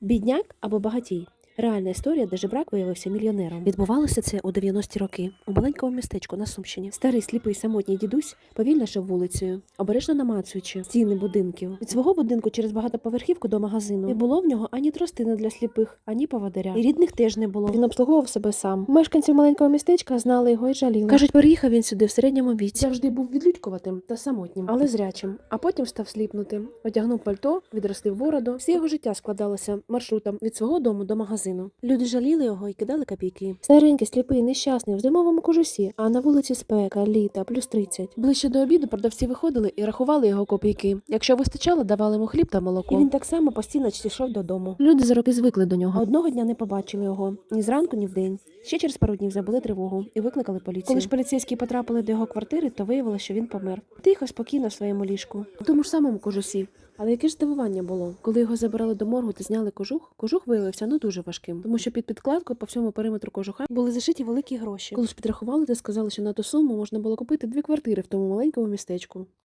Бідняк або багатій. Реальна історія, де жебрак виявився мільйонером. Відбувалося це у 90-ті роки у маленькому містечку на Сумщині. Старий сліпий самотній дідусь повільно йшов вулицею, обережно намацуючи стіни будинків. Від свого будинку через багатоповерхівку до магазину не було в нього ані тростини для сліпих, ані поводиря. І рідних теж не було. Він обслуговував себе сам. Мешканці маленького містечка знали його і жаліли. Кажуть, переїхав він сюди в середньому віці. Завжди був відлюдькуватим та самотнім, але зрячим. А потім став сліпнутим. Одягнув пальто, відростив бороду. Все його життя складалося маршрутом від свого дому до магазину. Люди жаліли його і кидали копійки. Старенький, сліпий, нещасний в зимовому кожусі, а на вулиці спека, літа, плюс 30. Ближче до обіду продавці виходили і рахували його копійки. Якщо вистачало, давали йому хліб та молоко. І він так само постійно йшов додому. Люди за роки звикли до нього. Одного дня не побачили його ні зранку, ні вдень. Ще через пару днів забули тривогу і викликали поліцію. Коли ж поліцейські потрапили до його квартири, то виявилося, що він помер. Тихо, спокійно в своєму ліжку. В тому ж самому кожусі. Але яке ж здивування було, коли його забирали до моргу та зняли кожух, кожух виявився ну дуже важким, тому що під підкладкою по всьому периметру кожуха були зашиті великі гроші. Коли ж підрахували, то сказали, що на ту суму можна було купити дві квартири в тому маленькому містечку.